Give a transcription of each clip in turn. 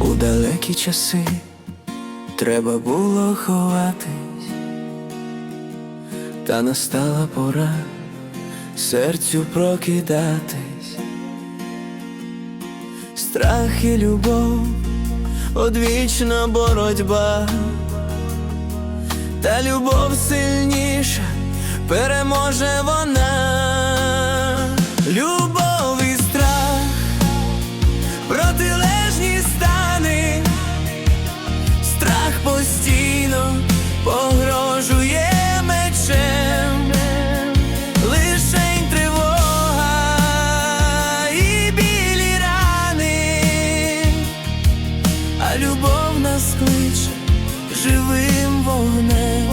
У далекі часи треба було ховатись, та настала пора серцю прокидатись. Страх і любов, одвічна боротьба, та любов сильніша, переможе вона. Любов постійно погрожує мечем, лишень тривога і білі рани, а любов нас кличе живим вогнем.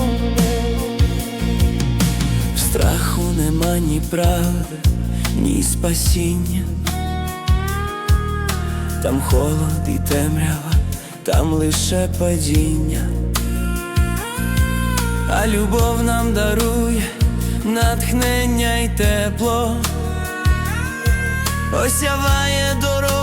В страху нема ні правди, ні спасіння. Там холод і темрява, там лише падіння, а любов нам дарує натхнення й тепло, осяває дорогу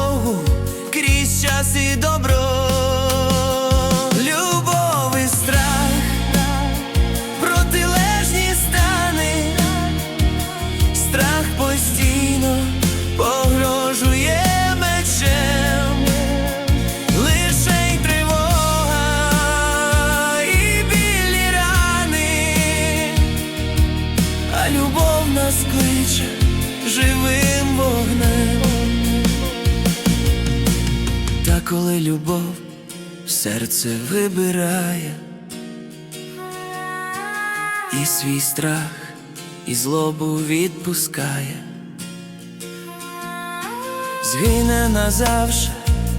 любов нас кличе живим вогнем. Та коли любов серце вибирає і свій страх і злобу відпускає, згине назавше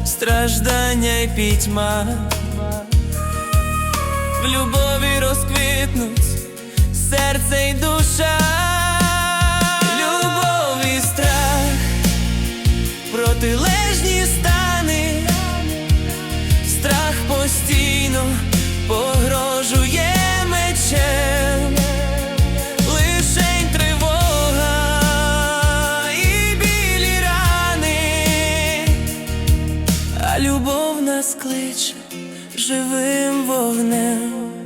страждання й пітьма, в любові розквітнуть серце й душа, протилежні стани, страх постійно погрожує мечем. Лишень тривога і білі рани, а любов нас кличе живим вогнем.